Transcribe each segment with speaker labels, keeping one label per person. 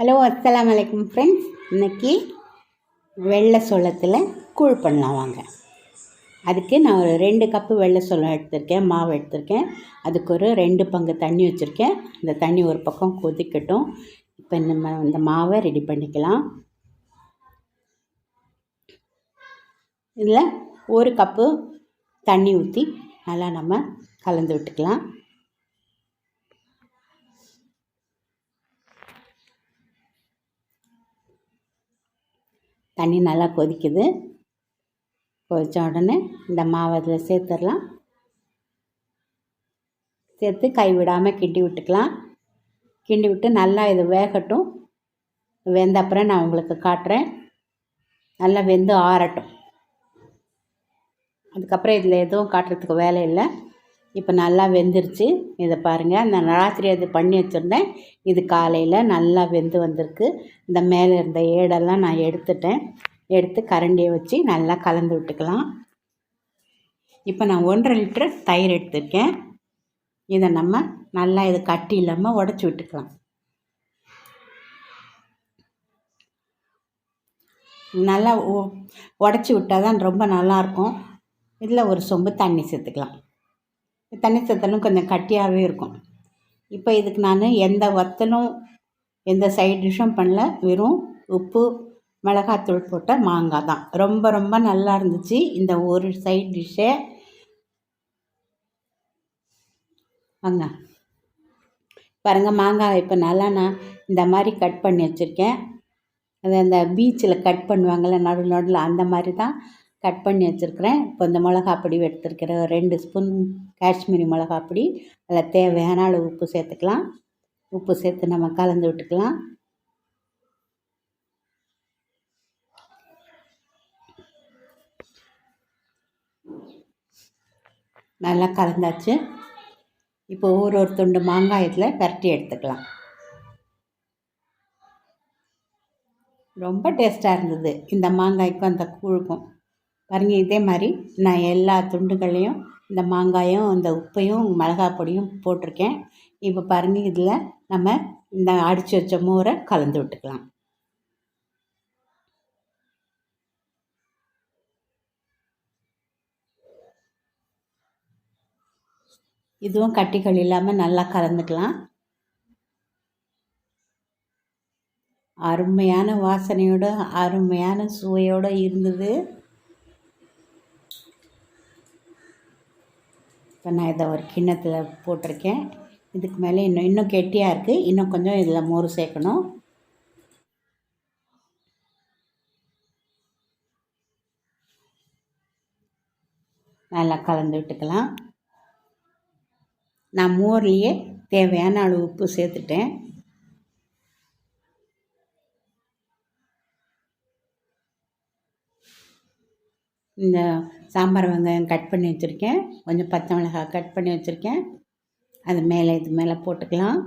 Speaker 1: Hello அஸ்லாம் வலைக்கம் friends இன்றைக்கி வெள்ளை சோளத்தில் கூழ் பண்ணலாம் வாங்க. அதுக்கு நான் ஒரு ரெண்டு கப்பு வெள்ளை சோளம் எடுத்திருக்கேன் மாவு எடுத்திருக்கேன். அதுக்கு ஒரு ரெண்டு பங்கு தண்ணி வச்சுருக்கேன். இந்த தண்ணி ஒரு பக்கம் கொதிக்கட்டும். இப்போ நம்ம இந்த மாவை ரெடி பண்ணிக்கலாம். இதில் ஒரு கப்பு தண்ணி ஊற்றி நல்லா நம்ம கலந்து விட்டுக்கலாம். தண்ணி நல்லா கொதிக்குது. கொதித்த உடனே இந்த மாவை அதில் சேர்த்துடலாம். சேர்த்து கை விடாமல் கிண்டி விட்டுக்கலாம். கிண்டி விட்டு நல்லா இது வேகட்டும். வெந்த அப்புறம் நான் உங்களுக்கு காட்டுறேன். நல்லா வெந்து ஆறட்டும். அதுக்கப்புறம் இதில் எதுவும் காட்டுறதுக்கு வேலை இல்லை. இப்போ நல்லா வெந்துருச்சு. இதை பாருங்கள் அந்த ராத்திரி அது பண்ணி வச்சுருந்தேன். இது காலையில் நல்லா வெந்து வந்திருக்கு. இந்த மேலே இருந்த ஏடெல்லாம் நான் எடுத்துட்டேன். எடுத்து கரண்டியை வச்சு நல்லா கலந்து விட்டுக்கலாம். இப்போ நான் ஒன்றரை லிட்டர் தயிர் எடுத்துருக்கேன். இதை நம்ம நல்லா இது கட்டி இல்லாமல் உடச்சி விட்டுக்கலாம். நல்லா உடச்சி விட்டால் தான் ரொம்ப நல்லாயிருக்கும். இதில் ஒரு சொம்பு தண்ணி சேர்த்துக்கலாம். தண்ணி சத்தலும் கொஞ்சம் கட்டியாகவே இருக்கும். இப்போ இதுக்கு நான் எந்த வத்தலும் எந்த சைட் டிஷ்ஷும் பண்ணல. வெறும் உப்பு மிளகாத்தூள் போட்ட மாங்காய் தான். ரொம்ப ரொம்ப நல்லா இருந்துச்சு. இந்த ஒரு சைட் டிஷ்ஷே வாங்க. பாருங்கள் மாங்காய் இப்போ நல்லா நான் இந்த மாதிரி கட் பண்ணி வச்சுருக்கேன். அது அந்த பீச்சில் கட் பண்ணுவாங்கள்ல நடு நடுவில் அந்த மாதிரி தான் கட் பண்ணி வச்சுருக்கிறேன். இப்போ இந்த மிளகாப்பொடி எடுத்துருக்கிற ரெண்டு ஸ்பூன் காஷ்மீரி மிளகாப்பொடி அதில் தேவையான அளவு உப்பு சேர்த்துக்கலாம். உப்பு சேர்த்து நம்ம கலந்து விட்டுக்கலாம். நல்லா கலந்தாச்சு. இப்போ ஒரு ஒரு துண்டு மாங்காயத்தில் பரட்டி எடுத்துக்கலாம். ரொம்ப டேஸ்ட்டாக இருந்தது. இந்த மாங்காய்க்கும் அந்த கூழுக்கும். பாருங்கள் இதே மாதிரி நான் எல்லா துண்டுகளையும் இந்த மாங்காயும் இந்த உப்பையும் மிளகா பொடியும் போட்டிருக்கேன். இப்போ பாருங்கள் இதில் நம்ம இந்த அடித்து வச்ச மோரை கலந்து விட்டுக்கலாம். இதுவும் கட்டிகள் இல்லாமல் நல்லா கலந்துக்கலாம். அருமையான வாசனையோட அருமையான சுவையோடு இருந்தது. இப்போ நான் இதை ஒரு கிண்ணத்தில் போட்டிருக்கேன். இதுக்கு மேலே இன்னும் இன்னும் கெட்டியாக இருக்குது இன்னும் கொஞ்சம் இதில் மோர் சேர்க்கணும். நல்லா கலந்து விட்டுக்கலாம். நான் மோர்லேயே தேவையான அளவு உப்பு சேர்த்துட்டேன். இந்த சாம்பார் வெங்காயம் கட் பண்ணி வச்சுருக்கேன். கொஞ்சம் பச்சை மிளகாய் கட் பண்ணி வச்சுருக்கேன். அது மேலே இது மேலே போட்டுக்கலாம்.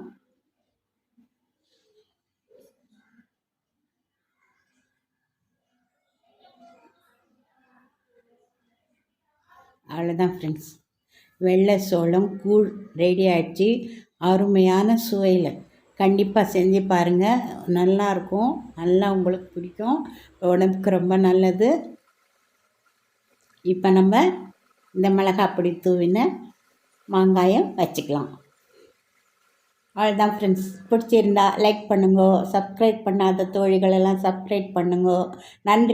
Speaker 1: அவ்வளோதான் ஃப்ரெண்ட்ஸ் வெள்ளை சோளம் கூழ் ரெடி ஆகிடுச்சு அருமையான சுவையில். கண்டிப்பாக செஞ்சு பாருங்கள் நல்லாயிருக்கும் நல்லா உங்களுக்கு பிடிக்கும். உடம்புக்கு ரொம்ப நல்லது. இப்போ நம்ம இந்த மிளகா அப்படி தூவின மாங்காயம் வச்சுக்கலாம். அவ்வளோதான் ஃப்ரெண்ட்ஸ் பிடிச்சிருந்தா லைக் பண்ணுங்க சப்ஸ்கிரைப் பண்ணாத தோழிகளெல்லாம் சப்ஸ்கிரைப் பண்ணுங்க. நன்றி.